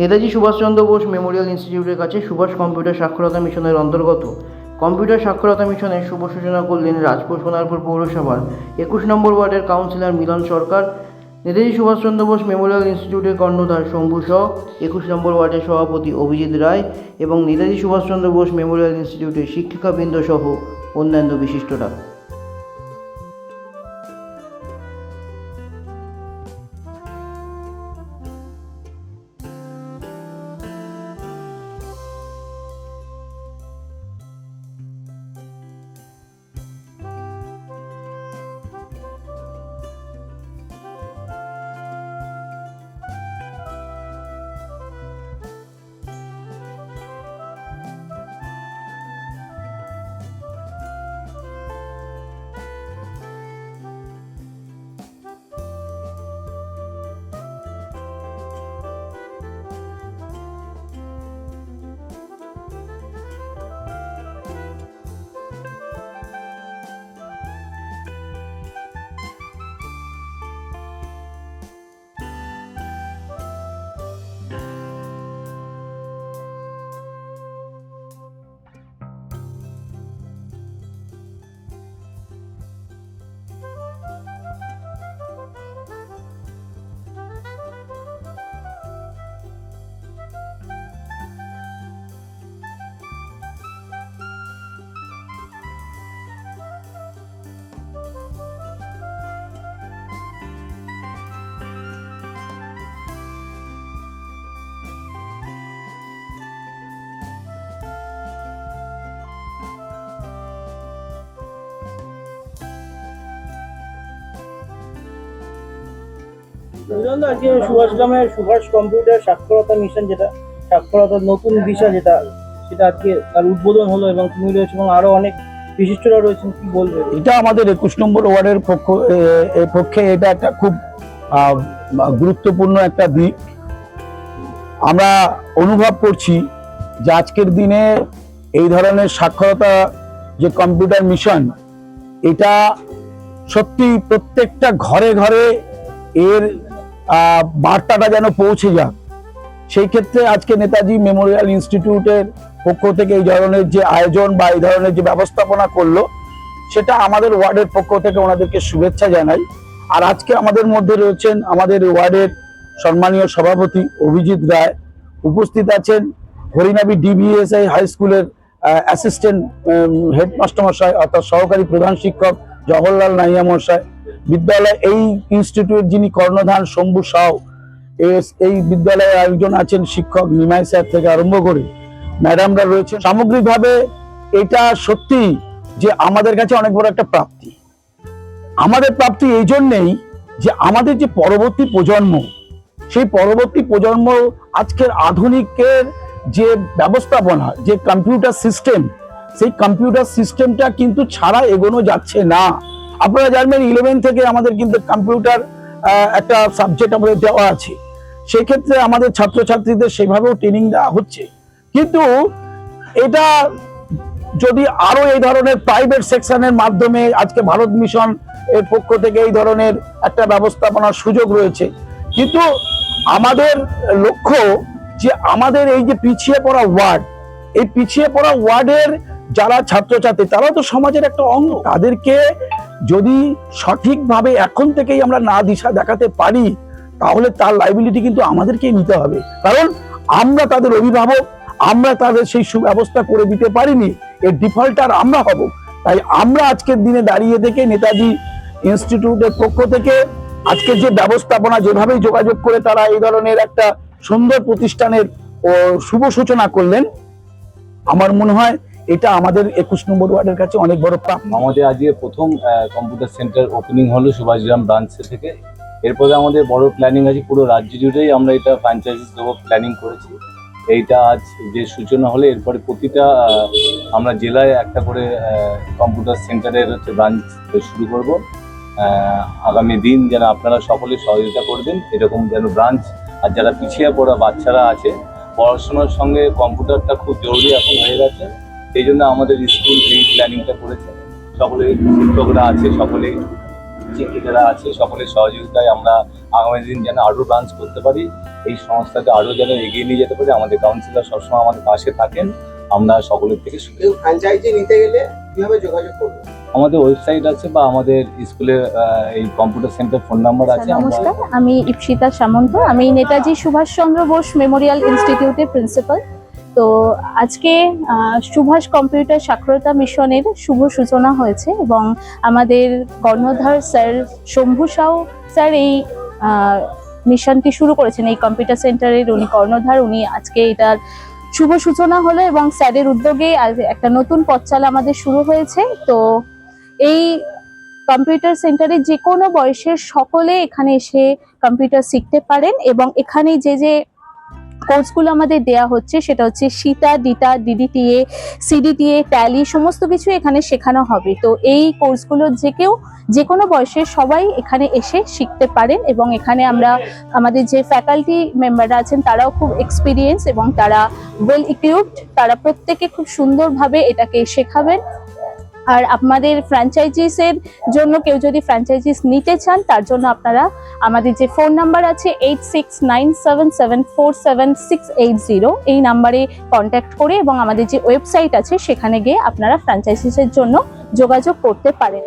Netaji Subhash Chandra Bose memorial ইনস্টিটিউটের কাছে Subhash computer সাক্ষরতা মিশনের অন্তর্গত। কম্পিউটার সাক্ষরতা মিশনের শুভ সূচনা করলেন রাজপুর সোনারপুর পৌরসভার একুশ নম্বর ওয়ার্ডের কাউন্সিলর মিলন সরকার। নেতাজি সুভাষচন্দ্র বোস মেমোরিয়াল ইনস্টিটিউটের কর্ণধার শম্ভু শ, একুশ নম্বর ওয়ার্ডের সভাপতি অভিজিৎ রায় এবং নেতাজি সুভাষচন্দ্র বোস মেমোরিয়াল ইনস্টিটিউটের শিক্ষিকাবৃন্দ সহ অন্যান্য বিশিষ্টরা। আজকে সুভাষ গ্রামের সুভাষ কম্পিউটার সাক্ষরতা মিশন যেটা, সাক্ষরতার নতুন দিশা যেটা, সেটা আজকে তার উদ্বোধন হলো এবং তুমি রয়েছে এবং আরও অনেক বিশিষ্টরা রয়েছেন, কি বলবে এটা আমাদের একুশ নম্বর ওয়ার্ডের পক্ষ পক্ষে এটা একটা খুব গুরুত্বপূর্ণ একটা দিক। আমরা অনুভব করছি যে আজকের দিনে এই ধরনের সাক্ষরতা যে কম্পিউটার মিশন, এটা সত্যি প্রত্যেকটা ঘরে ঘরে এর বার্তাটা যেন পৌঁছে যাক। সেই ক্ষেত্রে আজকে নেতাজি মেমোরিয়াল ইনস্টিটিউটের পক্ষ থেকে এই ধরনের যে আয়োজন বা এই ধরনের যে ব্যবস্থাপনা করল, সেটা আমাদের ওয়ার্ডের পক্ষ থেকে ওনাদেরকে শুভেচ্ছা জানাই। আর আজকে আমাদের মধ্যে রয়েছেন আমাদের ওয়ার্ডের সম্মানীয় সভাপতি অভিজিৎ রায়। উপস্থিত আছেন হরিনাবি ডিবিএসআই হাই স্কুলের অ্যাসিস্ট্যান্ট হেডমাস্টার মশাই অর্থাৎ সহকারী প্রধান শিক্ষক জওহরলাল নাইয়া মশাই। বিদ্যালয় এই ইনস্টিটিউট যিনি কর্ণধার শম্ভু সাউ এই বিদ্যালয়ে একজন আছেন শিক্ষক নিমাই স্যার থেকে আরম্ভ করে ম্যাডামরা রয়েছেন। সামগ্রিকভাবে এটা সত্যি যে আমাদের কাছে অনেক বড় একটা প্রাপ্তি। আমাদের প্রাপ্তি এই জন্যেই যে আমাদের যে পরবর্তী প্রজন্ম, সেই পরবর্তী প্রজন্ম আজকের আধুনিকের যে ব্যবস্থাপনা, যে কম্পিউটার সিস্টেম সেই কম্পিউটার সিস্টেমটা কিন্তু ছাড়া এগোনো যাচ্ছে না। আপনারা জানবেন ইলেভেন থেকে আমাদের কিন্তু কম্পিউটার একটা সাবজেক্ট আমাদের দেওয়া আছে। সেক্ষেত্রে আমাদের ছাত্রছাত্রীদের সেভাবেও ট্রেনিং দেওয়া হচ্ছে। কিন্তু এটা যদি আরও এই ধরনের প্রাইভেট সেকশনের মাধ্যমে আজকে ভারত মিশন এর পক্ষ থেকে এই ধরনের একটা ব্যবস্থাপনার সুযোগ রয়েছে। কিন্তু আমাদের লক্ষ্য যে আমাদের এই যে পিছিয়ে পড়া ওয়ার্ড এই পিছিয়ে পড়া ওয়ার্ডের যারা ছাত্রছাত্রী, তারাও তো সমাজের একটা অঙ্গ। তাদেরকে যদি সঠিকভাবে এখন থেকেই আমরা না দিশা দেখাতে পারি, তাহলে তার লাইবিলিটি কিন্তু আমাদেরকেই নিতে হবে। কারণ আমরা তাদের অভিভাবক, আমরা তাদের সেই সুব্যবস্থা করে দিতে পারিনি, এর ডিফল্টার আমরা হব। তাই আমরা আজকের দিনে দাঁড়িয়ে থেকে নেতাজি ইনস্টিটিউটের পক্ষ থেকে আজকে যে ব্যবস্থাপনা যেভাবে যোগাযোগ করে তারা এই ধরনের একটা সুন্দর প্রতিষ্ঠানের শুভ সূচনা করলেন, আমার মনে হয় এটা আমাদের একুশ নম্বর ওয়ার্ডের কাছে অনেক বড় প্রাপ্তি আমাদের আজকে প্রথম কম্পিউটার সেন্টার ওপেনিং হলো সুভাষগ্রাম ব্রাঞ্চ থেকে। এরপরে আমাদের বড় প্ল্যানিং আছে, পুরো রাজ্য জুড়েই আমরা এটা ফ্র্যাঞ্চাইজিস দেবো প্ল্যানিং করেছি। এইটা আজ যে সূচনা হলে, এরপরে প্রতিটা আমরা জেলায় একটা করে কম্পিউটার সেন্টারের হচ্ছে ব্রাঞ্চ শুরু করব। আগামী দিন যেন আপনারা সকলে সহযোগিতা করবেন, এরকম যেন ব্রাঞ্চ আর যারা পিছিয়ে পড়া বাচ্চারা আছে, পড়াশোনার সঙ্গে কম্পিউটারটা খুব জরুরি এখন হয়ে গেছে। সেই জন্য আমাদের স্কুল এই প্ল্যানিংটা করেছে। সকলে শিক্ষকরা আছে সকলেই যারা আছে সকলের সহযোগিতায় আমরা আগামী দিন যেন আরও ব্রাঞ্চ করতে পারি। এই সংস্থাকে আরও যেন এগিয়ে নিয়ে যেতে পারি। আমাদের কাউন্সিলর সবসময় আমাদের পাশে থাকেন। আমরা সকলের থেকে। ফ্র্যাঞ্চাইজি নিতে গেলে কীভাবে যোগাযোগ করবে? আমাদের ওয়েবসাইট আছে বা আমাদের স্কুলের এই কম্পিউটার সেন্টার ফোন নাম্বার আছে। নমস্কার। আমি ইপসিতা সামন্ত। আমি নেতাজি সুভাষচন্দ্র বোস মেমোরিয়াল ইনস্টিটিউটের প্রিন্সিপাল তো আজকে সুভাষ কম্পিউটার সাক্ষরতা মিশনের শুভ সূচনা হয়েছে এবং আমাদের কর্ণধার স্যার শম্ভু সাউ স্যার এই মিশনটি শুরু করেছেন। এই কম্পিউটার সেন্টারের উনি কর্ণধার, উনি আজকে এটার শুভ সূচনা হলো এবং স্যারের উদ্যোগে একটা নতুন পথ আমাদের শুরু হয়েছে। তো এই কম্পিউটার সেন্টারে যে কোনো বয়সের সকলে এখানে এসে কম্পিউটার শিখতে পারেন এবং এখানে যে যে কোর্সগুলো আমাদের দেয়া হচ্ছে, সেটা হচ্ছে সীতা ডিটা ডিডিটিএ সিডিটিএ ট্যালি, সমস্ত কিছু এখানে শেখানো হবে। তো এই কোর্সগুলো যে কেউ যে কোনো বয়সের সবাই এখানে এসে শিখতে পারেন এবং এখানে আমরা আমাদের যে ফ্যাকাল্টি মেম্বাররা আছেন, তারাও খুব এক্সপিরিয়েন্স এবং তারা ওয়েল ইকুইপড তারা প্রত্যেকে খুব সুন্দরভাবে এটাকে শেখাবেন। আর আপনাদের ফ্র্যাঞ্চাইজিসের জন্য কেউ যদি ফ্র্যাঞ্চাইজিস নিতে চান, তার জন্য আপনারা আমাদের যে ফোন নাম্বার আছে eight six nine seven seven four seven six eight zero এই নাম্বারে কন্ট্যাক্ট করে এবং আমাদের যে ওয়েবসাইট আছে, সেখানে গিয়ে আপনারা ফ্র্যাঞ্চাইজিসের জন্য যোগাযোগ করতে পারেন।